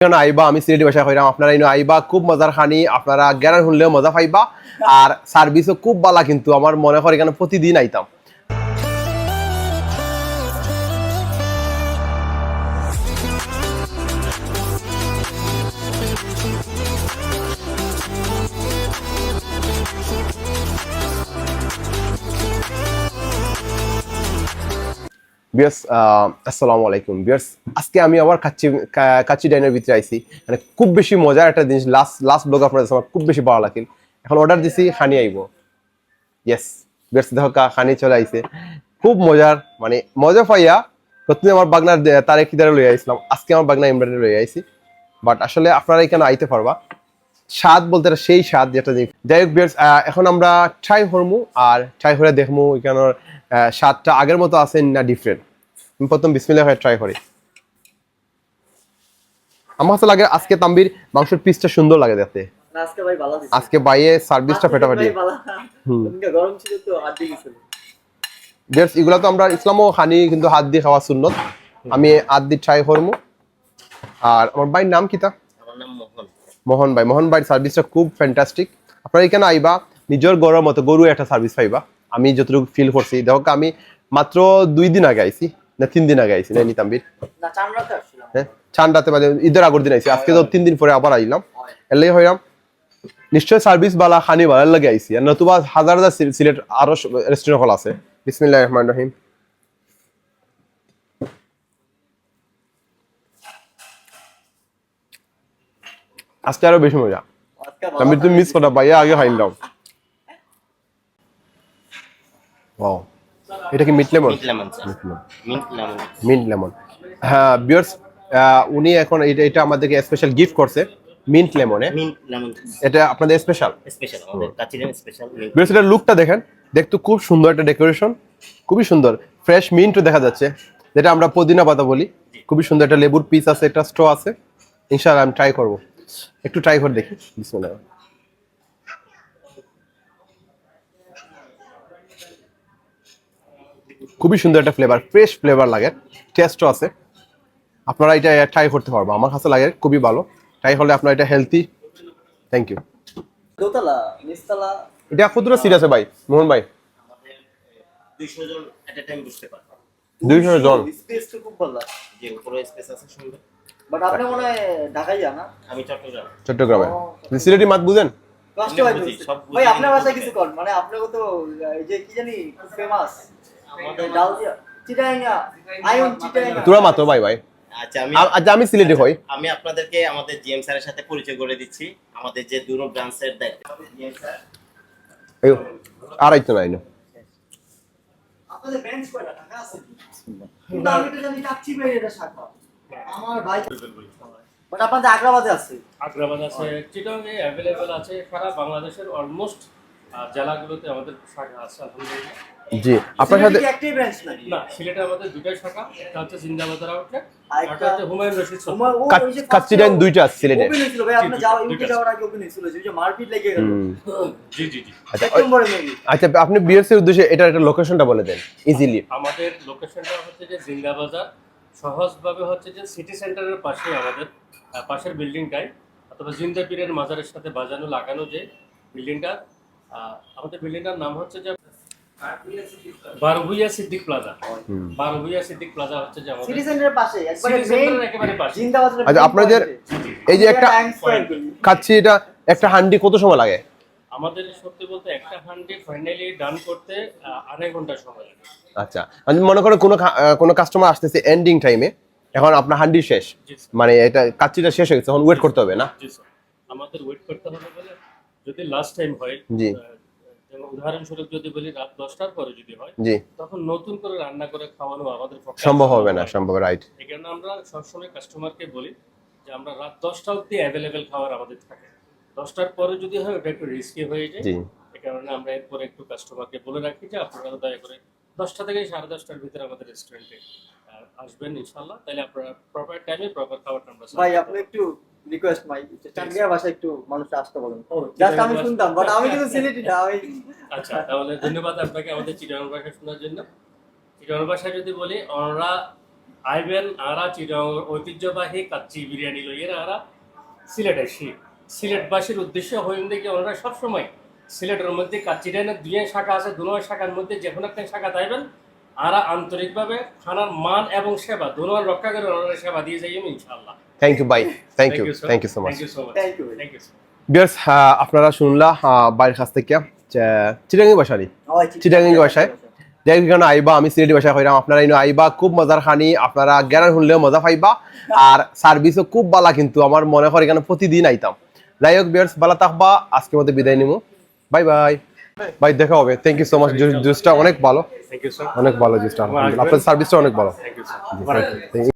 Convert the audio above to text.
আইবা আমি সিলেটি ভাষা কইরাম আপনারা ইনো আইবা খুব মজার খানি আপনারা জ্ঞান শুনলেও মজা পাইবা। আর সার্ভিসও খুব ভালো কিন্তু আমার মনে হয় এখানে প্রতিদিন আইতাম। বিয়ার্স আসসালামু আলাইকুম। বিয়ার্স আজকে আমি আবার কাচ্চি কাচ্চি ডাইনের ভিতরে আইছি। মানে খুব বেশি মজার একটা জিনিস লাস্ট লাস্ট ব্লগ আপনাদের আমার খুব বেশি ভালো লাগিল এখন অর্ডার দিছি হানি আইব। ইয়েস বিয়ার্স দেখো খানি চলে আইছে। খুব মজার মানে মজা পাইয়া প্রথমে আমার বাগনার তারে কিদারে লই আইছিলাম। আজকে আমার বাগনা ইমরানে লই আইছি। বাট আসলে আপনারা এখানে আইতে পারবা। স্বাদ বলতে সেই স্বাদ যেটা যাই হোক বিয়ার্স এখন আমরা ট্রাই করমু আর ট্রাই করে দেখমু এখানের আহ, স্বাদটা আগের মতো আছে না ডিফারেন্ট আমি প্রথম বিসমিল্লাহ হয়ে ট্রাই করি। আমার কাছে লাগে আজকে তাম্বির মাংসের পিসটা সুন্দর লাগে দেখতে। আজকে ভাই ভালো দিছে। আজকে বাইয়ে সার্ভিসটা ফেটাফাটি। গরম ছিল তো হাত দিয়ে গেছিল। এগুলা তো আমরা ইসলামও খানি কিন্তু হাত দিয়ে খাওয়া সুন্নত। আমি হাত দিয়ে ট্রাই করমু। আর আমার ভাইয়ের নাম কিতা আমার নাম মোহন। মোহন ভাই। মোহন ভাইয়ের সার্ভিসটা খুব ফ্যান্টাস্টিক আপনারা এখানে আইবা নিজের গরুর মতো গরু একটা সার্ভিস পাইবা। আমি যতটুকু ফিল করছি। দেখো আমি মাত্র দুই দিন আগে আইছি। না তিন দিন আগে আইছি না নিতাম্বির না চান রাতে আসছিলাম। হ্যাঁ ঠান্ডাতে মানে ঈদের আগের দিন আইছি আজকে তো তিন দিন পরে আবার আইলাম। এর লাগে হইলাম নিশ্চয় সার্ভিস বালা খানি ভালো লাগে আইছি। আর নতুবা হাজার হাজার সিল- সিলেট আরও রেস্টুরেন্ট হল আছে। বিসমিল্লাহ রহমান রহিম। আজকে আরও বেশি মজা। আমি তুমি মিস করা ভাইয়া আগে খাইলাম ওয়াও এটা কি mint lemon? Mint lemon mint lemon. Mint lemon হ্যাঁ বিয়ার্স উনি এখন এটা এটা আমাদেরকে স্পেশাল গিফট করছে মিন্ট লেমনে। মিন্ট লেমন এটা আপনাদের স্পেশাল স্পেশাল আমাদের কাচিরেন স্পেশাল মিন্ট বিয়ার্স এটার লুকটা দেখেন। দেখতে খুব সুন্দর একটা ডেকোরেশন খুবই সুন্দর। ফ্রেশ মিন্টও দেখা যাচ্ছে যেটা আমরা পুদিনা পাতা বলি। খুবই সুন্দর একটা লেবুর পিস আছে একটা স্ট্র আছে। ইনশাআল্লাহ আমি ট্রাই করব। একটু ট্রাই করে দেখি। বিসমিল্লাহ। খুবই সুন্দর একটা ফ্লেভার ফ্রেশ ফ্লেভার লাগে টেস্টও আছে। আপনারা এটা ট্রাই করতে পারব আমার কাছে লাগে খুবই ভালো। ট্রাই করলে আপনার এটা হেলদি থ্যাংক ইউ দোতলা নিচতলা? এটা কতটা সিট আছে ভাই মোহন ভাই। দুইশো জন। এট এ টাইম বসতে পারে দুইশো জন স্পেস খুব ভালো যে উপরে স্পেস আছে সুন্দর। বাট আপনি মনে হয় ঢাকাই যান না? আমি চট্টগ্রাম। চট্টগ্রামে। সিলেটি মাত বুঝেন? কষ্ট বুঝি, বুঝতে। সব বুঝি। ভাই আপনার ভাষায় কিছু কর মানে আপনাকে তো এই যে কি জানি ফেমাস তোরা মাতো ভাই ভাই। আচ্ছা আমি আচ্ছা আমি সিলেটি হই। আমি আপনাদেরকে আমাদের জিএম স্যারের সাথে পরিচয় করে দিচ্ছি। আমাদের যে দুটো ব্রাঞ্চের দায়িত্ব। GM sir. এই আর আইতো না আপনাদের বেঞ্চ কয়টা? টাকা আছে? কিন্তু আমি তো জানি কাচ্চি ভাই শাখা আমার ভাই বাট আপনাদের আগ্রাবাদে আছে। আগ্রাবাদ আছে আছে সারা বাংলাদেশের অলমোস্ট জেলাগুলোতে আমাদের শাখা আছে আলহামদুলিল্লাহ। জি। আপনার সাথে একটাই ব্রাঞ্চ নাকি? না সিলেটে আমাদের দুটাই শাখা একটা হচ্ছে জিন্দাবাজার আউটলেট একটা হচ্ছে হুমায়ুন রশিদ দুইটা আছে সিলেটে ওপেন হয়েছিল ভাই আপনি যাওয়া ইউকে যাওয়ার আগে ওপেন হয়েছিল যে মারপিট লেগে গেল। জি জি জি। আচ্ছা ওই- সেপ্টেম্বরে মেবি আচ্ছা আপনি বিএসসির উদ্দেশ্যে এটার একটা লোকেশনটা বলে দেন ইজিলি আমাদের লোকেশনটা হচ্ছে যে জিন্দাবাজার সহজভাবে হচ্ছে যে সিটি সেন্টারের পাশে আমাদের পাশের বিল্ডিংটাই অথবা জিন্দা পীরের মাজারের সাথে বাজানো লাগানো যে বিল্ডিংটা আহ, আমাদের বিল্ডিংটার নাম হচ্ছে যে বারভুইয়া সিদ্দিক প্লাজা। বারভুইয়া সিদ্দিক প্লাজা হচ্ছে যে সিটি সেন্টারের পাশে একবারে সিটি সেন্টারের একেবারে পাশে জিন্দাবাদের আচ্ছা আপনাদের এই যে একটা খাচ্ছি এটা একটা হান্ডি কত সময় লাগে? আমাদের সত্যি বলতে একটা হান্ডি ফাইনালি ডান করতে আড়াই ঘণ্টা সময় লাগে। আচ্ছা আমি মনে করেন কোনো কাস্টমার আসতেছে এন্ডিং টাইমে এখন আপনার হান্ডি শেষ। মানে এটা কাচ্চিটা শেষ হয়ে গেছে এখন ওয়েট করতে হবে না? জি স্যার আমাদের ওয়েট করতে হবে বলে যদি লাস্ট টাইম হয় জি। যেমন উদাহরণস্বরূপ যদি বলি রাত দশটার পরে যদি হয় জি। তখন নতুন করে রান্না করে খাওয়ানো আমাদের পক্ষে সম্ভব হবে না সম্ভব রাইট এই কারণে আমরা সবসময় কাস্টমারকে বলি যে আমরা রাত দশটা অবধি অ্যাভেলেবেল খাবার আমাদের থাকে। দশটার পরে যদি হয় ওটা একটু রিস্কি হয়ে যায়। এই কারণে আমরা এরপরে একটু কাস্টমারকে বলে রাখি যে আপনারা দয়া করে দশটা থেকে সাড়ে দশটার ভিতরে আমাদের রেস্টুরেন্টে আসবেন ইনশাল্লাহ তাহলে আপনারা প্রপার টাইমে প্রপার খাবারটা আমরা ভাই আপনি একটু রিকোয়েস্ট ভাই চান্দিয়া ভাষায় একটু মানুষ আসতে বলেন। জাস্ট আমি শুনতাম বাট আমি কিন্তু সিলেটি না আমি আচ্ছা তাহলে ধন্যবাদ আপনাকে আমাদের চিটাগাং ভাষা শোনার জন্য। চিটাগাং ভাষায় যদি বলি আমরা আইবেন আরা চিরং ঐতিহ্যবাহী কাচ্চি বিরিয়ানি লইয়ের আরা সিলেট আসি সিলেটবাসীর উদ্দেশ্য হইন দেখি ওনারা সবসময় সিলেটের মধ্যে কাচ্চি ডাইনের দুই শাখা আছে দুনো শাখার মধ্যে যে কোনো একটা শাখা তাইবেন আরা আন্তরিকভাবে খানার মান এবং সেবা দুনোর রক্ষা করে ওনারা সেবা দিয়ে যাই ইনশাআল্লাহ। থ্যাংক ইউ ভাই thank you thank you so much. Thank you. Thank you, viewers আপনারা শুনলা বাইরের কাছ থেকে চিটাঙ্গি বাসারি হয়, যাই হোক এখানে আইবা আমি সিলেটি ভাষা কইরাম আপনারা ইনো আইবা খুব মজার খানি আপনারা জ্ঞান শুনলেও মজা পাইবা আর সার্ভিসও খুব বালা কিন্তু আমার মনে হয় এখানে প্রতিদিন আইতাম। যাই হোক বিয়ার্স বালা থাকবা আজকের মধ্যে বিদায় নিমু। বাই বাই ভাই দেখা হবে। থ্যাংক ইউ সো মাচ জুসটা অনেক ভালো. অনেক ভালো জুসটা। আপনার সার্ভিসটা অনেক ভালো।